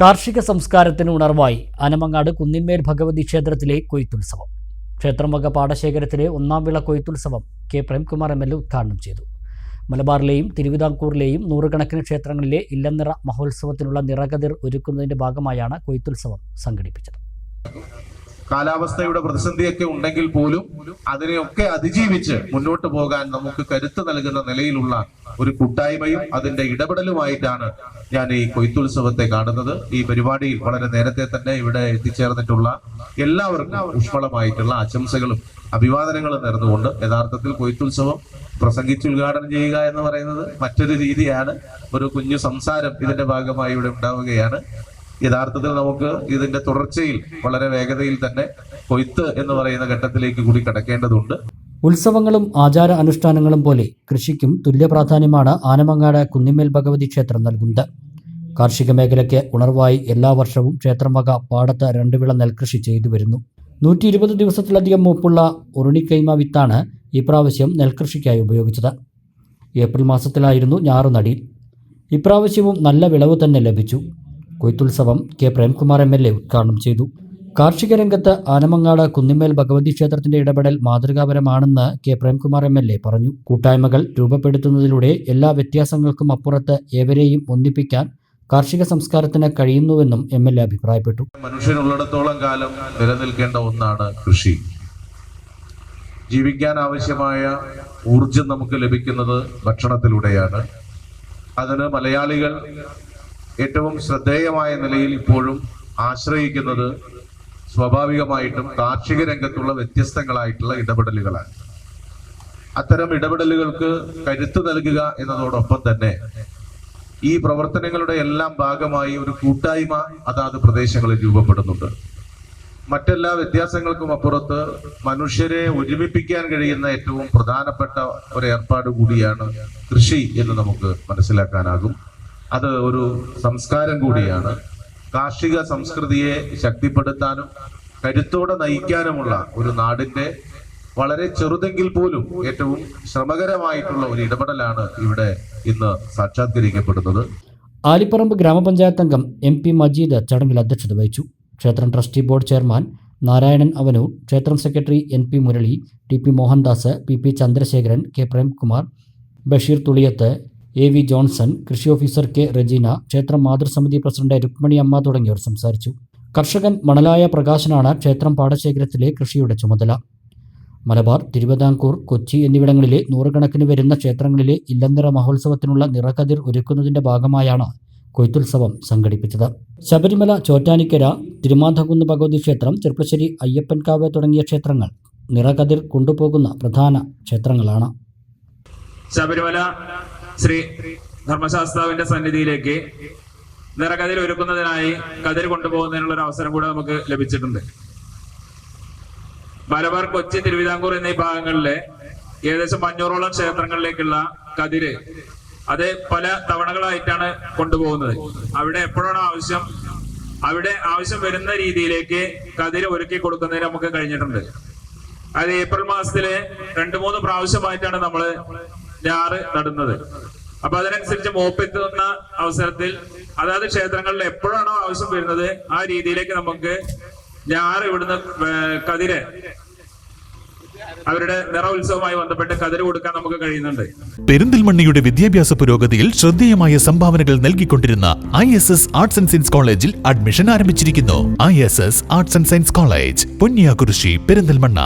കാർഷിക സംസ്കാരത്തിന് ഉണർവായി അനമങ്ങാട് കുന്നിന്മേൽ ഭഗവതി ക്ഷേത്രത്തിലെ കൊയ്ത്തുത്സവം. ക്ഷേത്രം വക പാടശേഖരത്തിലെ ഒന്നാം വിള കൊയ്ത്തുത്സവം K. Premkumar M. L. A. ഉദ്ഘാടനം ചെയ്തു. മലബാറിലെയും തിരുവിതാംകൂറിലെയും നൂറുകണക്കിന് ക്ഷേത്രങ്ങളിലെ ഇല്ലനിറ മഹോത്സവത്തിനുള്ള നിറകതിർ ഒരുക്കുന്നതിന്റെ ഭാഗമായാണ് കൊയ്ത്തുത്സവം സംഘടിപ്പിച്ചത്. കാലാവസ്ഥയുടെ പ്രതിസന്ധിയൊക്കെ ഉണ്ടെങ്കിൽ പോലും അതിനെയൊക്കെ അതിജീവിച്ച് മുന്നോട്ട് പോകാൻ നമുക്ക് കരുത്ത് നൽകുന്ന നിലയിലുള്ള ഒരു കൂട്ടായ്മയും അതിന്റെ ഇടപെടലുമായിട്ടാണ് ഞാൻ ഈ കൊയ്ത്തുത്സവത്തെ കാണുന്നത്. ഈ പരിപാടിയിൽ വളരെ നേരത്തെ തന്നെ ഇവിടെ എത്തിച്ചേർന്നിട്ടുള്ള എല്ലാവർക്കും ഊഷ്മളമായിട്ടുള്ള ആശംസകളും അഭിവാദനങ്ങളും നേർന്നുകൊണ്ട് യഥാർത്ഥത്തിൽ കൊയ്ത്തുത്സവം പ്രസംഗിച്ച് ഉദ്ഘാടനം ചെയ്യുക എന്ന് പറയുന്നത് മറ്റൊരു രീതിയാണ്. ഒരു കുഞ്ഞു സംസാരം ഇതിന്റെ ഭാഗമായി ഇവിടെ ഉണ്ടാവുകയാണ്. യഥാർത്ഥത്തിൽ നമുക്ക് ഇതിന്റെ തുടർച്ചയിൽ വളരെ വേഗതയിൽ തന്നെ കൊയ്ത്ത് എന്ന് പറയുന്ന ഘട്ടത്തിലേക്ക് കൂടി കടക്കേണ്ടതുണ്ട്. ഉത്സവങ്ങളും ആചാര അനുഷ്ഠാനങ്ങളും പോലെ കൃഷിക്കും തുല്യ പ്രാധാന്യമാണ് ആനമങ്ങാട് കുന്നിമേൽ ഭഗവതി ക്ഷേത്രം നൽകുന്നത്. കാർഷിക മേഖലയ്ക്ക് ഉണർവായി എല്ലാ വർഷവും ക്ഷേത്രം വക പാടത്ത് രണ്ടുവിള നെൽകൃഷി ചെയ്തു വരുന്നു. നൂറ്റി ഇരുപത് ദിവസത്തിലധികം മൂപ്പുള്ള ഉരുണിക്കൈമ വിത്താണ് ഇപ്രാവശ്യം നെൽകൃഷിക്കായി ഉപയോഗിച്ചത്. ഏപ്രിൽ മാസത്തിലായിരുന്നു ഞാറുനടി. ഇപ്രാവശ്യവും നല്ല വിളവ് തന്നെ ലഭിച്ചു. കൊയ്ത്തുത്സവം K Premkumar M L A ഉദ്ഘാടനം ചെയ്തു. കാർഷിക രംഗത്ത് ആനമങ്ങാട് കുന്നിമേൽ ഭഗവതി ക്ഷേത്രത്തിന്റെ ഇടപെടൽ മാതൃകാപരമാണെന്ന് K Premkumar M L A പറഞ്ഞു. കൂട്ടായ്മകൾ രൂപപ്പെടുത്തുന്നതിലൂടെ എല്ലാ വ്യത്യാസങ്ങൾക്കും അപ്പുറത്ത് ഏവരെയും ഒന്നിപ്പിക്കാൻ കാർഷിക സംസ്കാരത്തിന് കഴിയുന്നുവെന്നും എം എൽ എ അഭിപ്രായപ്പെട്ടു. മനുഷ്യനുള്ളിടത്തോളം കാലം നിലനിൽക്കേണ്ട ഒന്നാണ് കൃഷി. ജീവിക്കാൻ ആവശ്യമായ ഊർജം നമുക്ക് ലഭിക്കുന്നത് ഭക്ഷണത്തിലൂടെയാണ്. അതിന് മലയാളികൾ ഏറ്റവും ശ്രദ്ധേയമായ നിലയിൽ ഇപ്പോഴും ആശ്രയിക്കുന്നത് സ്വാഭാവികമായിട്ടും കാർഷിക രംഗത്തുള്ള വ്യത്യസ്തങ്ങളായിട്ടുള്ള ഇടപെടലുകളാണ്. അത്തരം ഇടപെടലുകൾക്ക് കരുത്ത് നൽകുക എന്നതോടൊപ്പം തന്നെ ഈ പ്രവർത്തനങ്ങളുടെ എല്ലാം ഭാഗമായി ഒരു കൂട്ടായ്മ അതാത് പ്രദേശങ്ങളിൽ രൂപപ്പെടുന്നുണ്ട്. മറ്റെല്ലാ വ്യത്യാസങ്ങൾക്കും അപ്പുറത്ത് മനുഷ്യരെ ഒരുമിപ്പിക്കാൻ കഴിയുന്ന ഏറ്റവും പ്രധാനപ്പെട്ട ഒരു ഏർപ്പാട് കൂടിയാണ് കൃഷി എന്ന് നമുക്ക് മനസ്സിലാക്കാനാകും. അത് ഒരു സംസ്കാരം കൂടിയാണ്. കാർഷിക സംസ്കൃതിയെ ശക്തിപ്പെടുത്താനും കരുത്തോടെ നയിക്കാനുമുള്ള ഒരു നാടിന്റെ വളരെ ചെറുതെങ്കിൽ പോലും ഏറ്റവും ശ്രമകരമായിട്ടുള്ള ഒരു ഇടപെടലാണ് ഇവിടെ ഇന്ന് സാക്ഷാത്കരിക്കപ്പെടുന്നത്. ആലിപ്പറമ്പ് ഗ്രാമപഞ്ചായത്ത് അംഗം എം പി മജീദ് ചടങ്ങിൽ അധ്യക്ഷത വഹിച്ചു. ക്ഷേത്രം trustee board chairman Narayanan Avanoor ക്ഷേത്രം secretary N P Murali T P Mohandas P P Chandrasekharan K Premkumar Basheer Thuliyath A V Johnson കൃഷി ഓഫീസർ കെ റെജീന ക്ഷേത്രം മാതൃസമിതി പ്രസിഡന്റ് രുക്മണി അമ്മ തുടങ്ങിയവർ സംസാരിച്ചു. കർഷകൻ മണലായ പ്രകാശനാണ് ക്ഷേത്രം പാടശേഖരത്തിലെ കൃഷിയുടെ ചുമതല. മലബാർ തിരുവിതാംകൂർ കൊച്ചി എന്നിവിടങ്ങളിലെ നൂറുകണക്കിന് വരുന്ന ക്ഷേത്രങ്ങളിലെ ഇല്ലന്തര മഹോത്സവത്തിനുള്ള നിറകതിർ ഒരുക്കുന്നതിന്റെ ഭാഗമായാണ് കൊയ്ത്തുത്സവം സംഘടിപ്പിച്ചത്. ശബരിമല ചോറ്റാനിക്കര തിരുമാന്തകുന്ന് ഭഗവതി ക്ഷേത്രം ചെർപ്പശ്ശേരി അയ്യപ്പൻകാവ് തുടങ്ങിയ ക്ഷേത്രങ്ങൾ നിറകതിർ കൊണ്ടുപോകുന്ന പ്രധാന ക്ഷേത്രങ്ങളാണ്. ശബരിമല ശ്രീ ധർമ്മശാസ്താവിന്റെ സന്നിധിയിലേക്ക് നിറകതിൽ ഒരുക്കുന്നതിനായി കതിർ കൊണ്ടുപോകുന്നതിനുള്ള ഒരു അവസരം കൂടെ നമുക്ക് ലഭിച്ചിട്ടുണ്ട്. മലബാർ കൊച്ചി തിരുവിതാംകൂർ എന്നീ ഭാഗങ്ങളിലെ ഏകദേശം അഞ്ഞൂറോളം ക്ഷേത്രങ്ങളിലേക്കുള്ള കതിര് അത് പല തവണകളായിട്ടാണ് കൊണ്ടുപോകുന്നത്. അവിടെ എപ്പോഴാണ് ആവശ്യം അവിടെ ആവശ്യം വരുന്ന രീതിയിലേക്ക് കതിര് ഒരുക്കി കൊടുക്കുന്നതിന് നമുക്ക് കഴിഞ്ഞിട്ടുണ്ട്. അത് ഏപ്രിൽ മാസത്തിലെ രണ്ടു മൂന്ന് പ്രാവശ്യമായിട്ടാണ് നമ്മൾ ഞാറ് നടുന്നത്. അപ്പൊ അതിനനുസരിച്ച് മോപ്പെത്തുന്ന അവസരത്തിൽ അതായത് ക്ഷേത്രങ്ങളിൽ എപ്പോഴാണോ ആവശ്യം വരുന്നത് ആ രീതിയിലേക്ക് നമുക്ക് ഞാറ് ഇവിടുന്ന് കതിര് അവരുടെ നിറ ഉത്സവമായി ബന്ധപ്പെട്ട് കതിര് കൊടുക്കാൻ നമുക്ക് കഴിയുന്നുണ്ട്. പെരിന്തൽമണ്ണിയുടെ വിദ്യാഭ്യാസ പുരോഗതിയിൽ ശ്രദ്ധേയമായ സംഭാവനകൾ നൽകിക്കൊണ്ടിരുന്ന I S S arts and science കോളേജിൽ അഡ്മിഷൻ ആരംഭിച്ചിരിക്കുന്നു. I S S arts and science college Ponniyakurissi Perinthalmanna.